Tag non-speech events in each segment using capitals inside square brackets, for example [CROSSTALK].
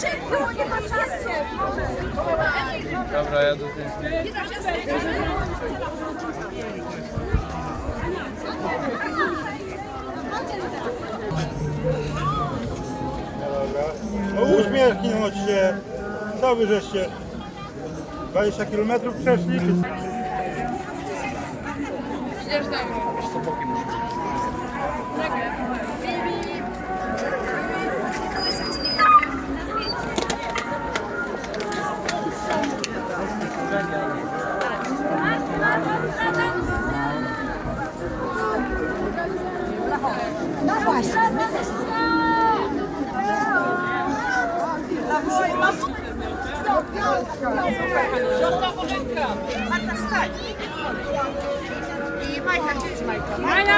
Szybko, nie ma czasu! Dobra, ja do tej No uśmiechnąć się. Co wy żeście? 20 km przeszli? I Majka, gdzie jest Майка, чись, Майка. Майка!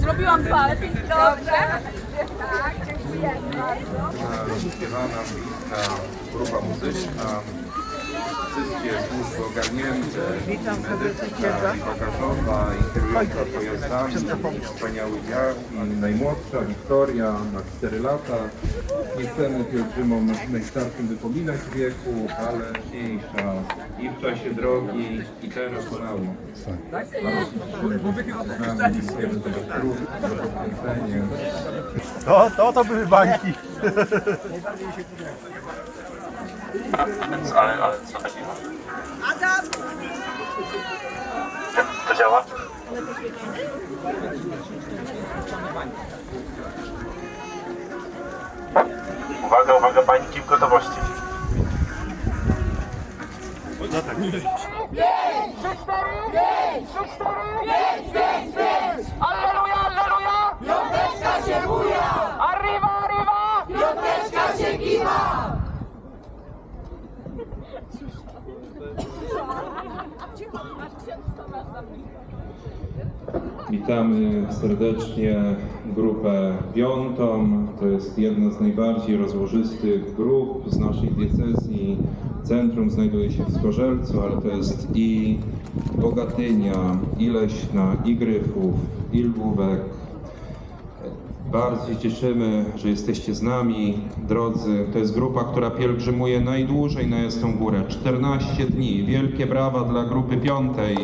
Zrobiłam parę. Dobrze. Tak, dziękuję. bliska grupa muzyczna. Wszystkie służby ogarnięte. Witam serdecznie bagażowa, integrująca pojazdami, wspaniały dział. I najmłodsza Wiktoria ma 4 lata. Nie chcemy pielgrzymom najstarszym wypominać wieku, ale mniejsza i w czasie drogi, i teraz za poświęcenie. To, to, to były bańki. [LAUGHS] Ale, ale co takiego? Jak to działa? Uwaga, uwaga, bańki w gotowości. Alleluja, alleluja! Piąteczka się buja! Arriva, arriva! Piąteczka się kiwa! Witamy serdecznie grupę Piątą. To jest jedna z najbardziej rozłożystych grup z naszej diecezji. Centrum znajduje się w Skorzelcu, ale to jest i Bogatynia, i Leśna, i Gryfów, i Lwówek. Bardzo się cieszymy, że jesteście z nami, drodzy. To jest grupa, która pielgrzymuje najdłużej na Jasną Górę. 14 dni. Wielkie brawa dla grupy piątej.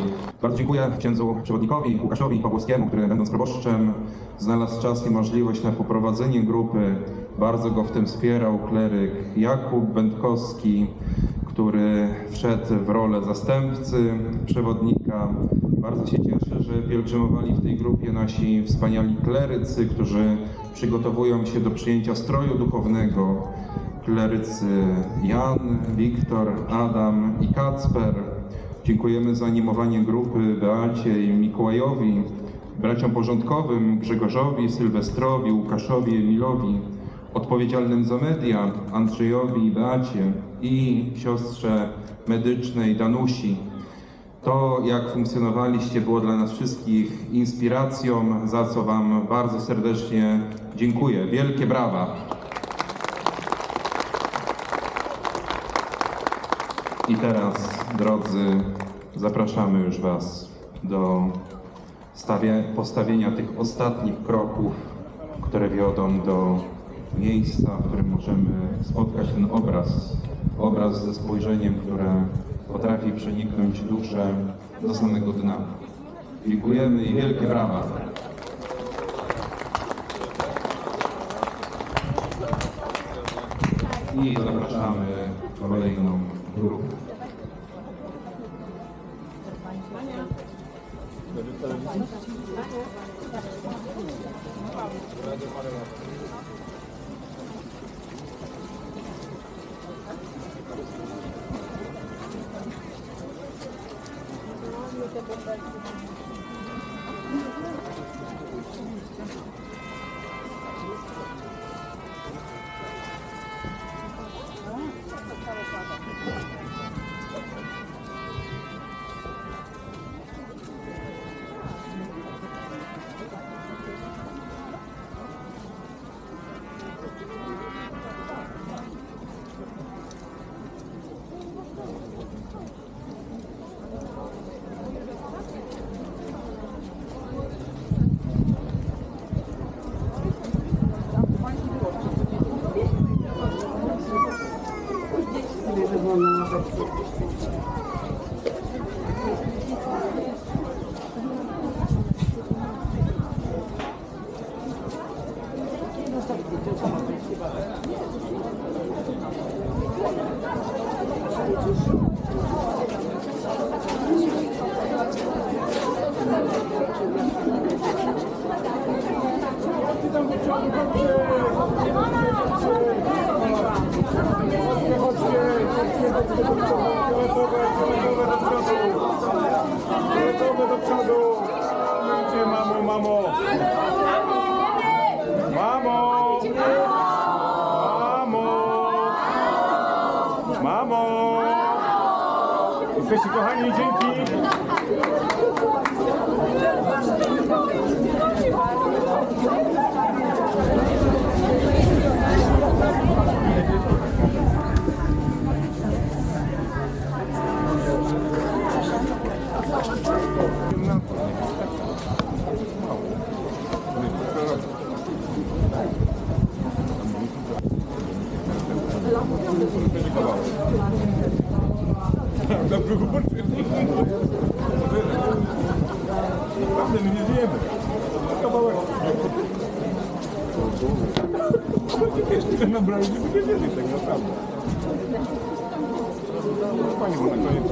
Bardzo dziękuję księdzu przewodnikowi Łukaszowi Pawłowskiemu, który będąc proboszczem znalazł czas i możliwość na poprowadzenie grupy. Bardzo go w tym wspierał kleryk Jakub Będkowski, który wszedł w rolę zastępcy przewodnika. Bardzo się cieszę, że pielgrzymowali w tej grupie nasi wspaniali klerycy, którzy przygotowują się do przyjęcia stroju duchownego. Klerycy Jan, Wiktor, Adam i Kacper. Dziękujemy za animowanie grupy Beacie i Mikołajowi, braciom porządkowym Grzegorzowi, Sylwestrowi, Łukaszowi, Emilowi, odpowiedzialnym za media Andrzejowi i Beacie i siostrze medycznej Danusi. To, jak funkcjonowaliście, było dla nas wszystkich inspiracją, za co Wam bardzo serdecznie dziękuję. Wielkie brawa! I teraz, drodzy, zapraszamy już Was do postawienia tych ostatnich kroków, które wiodą do miejsca, w którym możemy spotkać ten obraz. Obraz ze spojrzeniem, które potrafi przeniknąć duszę do samego dna. Dziękujemy i wielkie brawa. I zapraszamy kolejną grupę. Thank you. Fioletowe do przodu! Gdzie mamo, mamo? Mamo! Mamo! Mamo! Jesteście kochani, dzięki! Jeszcze nabrali, żeby nie wiedzieli tak naprawdę. Fajnie, bo na koniec.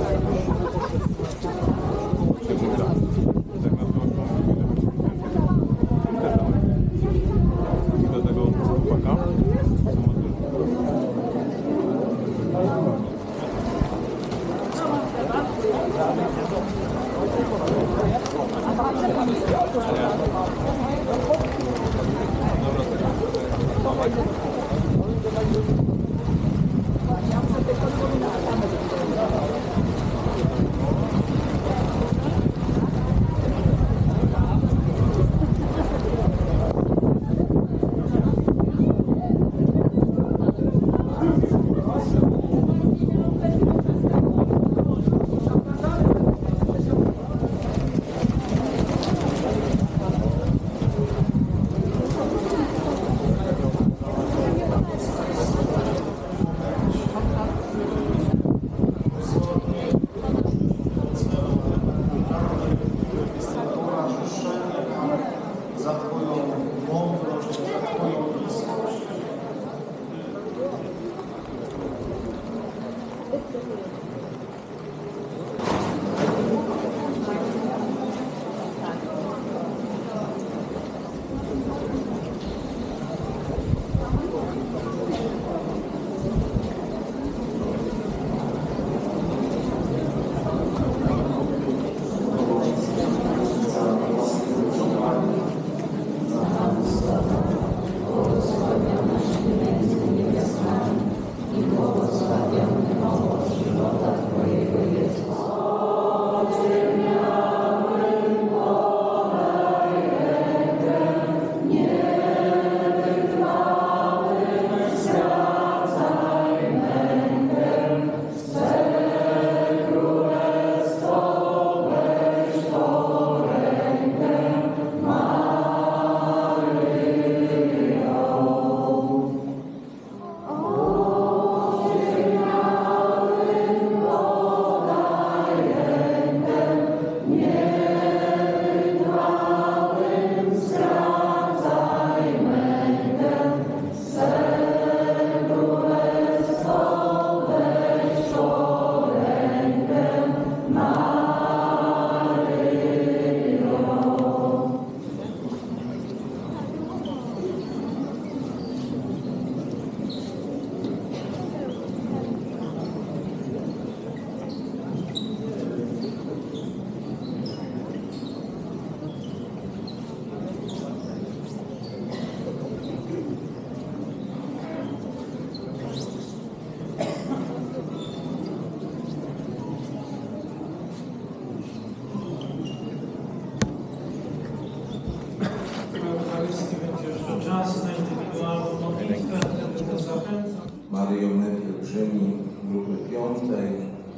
Maryjo my pielgrzymi grupy piątej,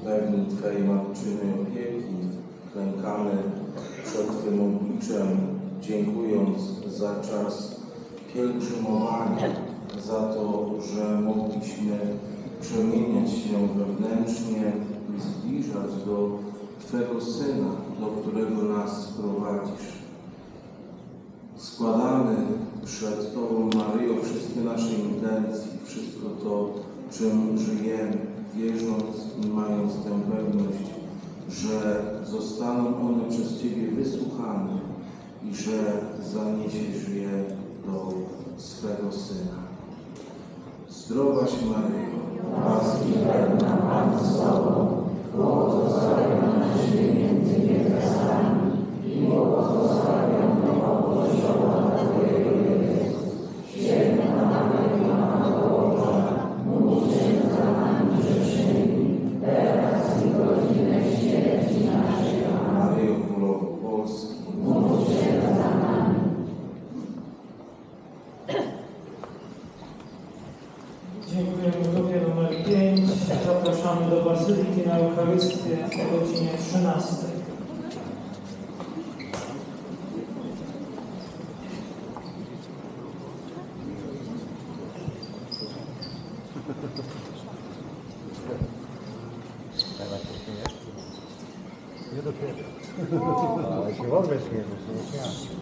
pewni Twej matczynej opieki, klękamy przed Twym obliczem, dziękując za czas pielgrzymowania, za to, że mogliśmy przemieniać się wewnętrznie i zbliżać do Twego Syna, do którego nas prowadzisz. Składamy przed Tobą, Maryjo, wszystkie to, czym żyjemy, wierząc i mając tę pewność, że zostaną one przez Ciebie wysłuchane i że zaniesiesz je do swego Syna. Zdrowaś Maryjo, łaski pełna Pan z Tobą, błogosławionaś Ty między niewiastami i błogosławiony 啊，你忘了没事没事。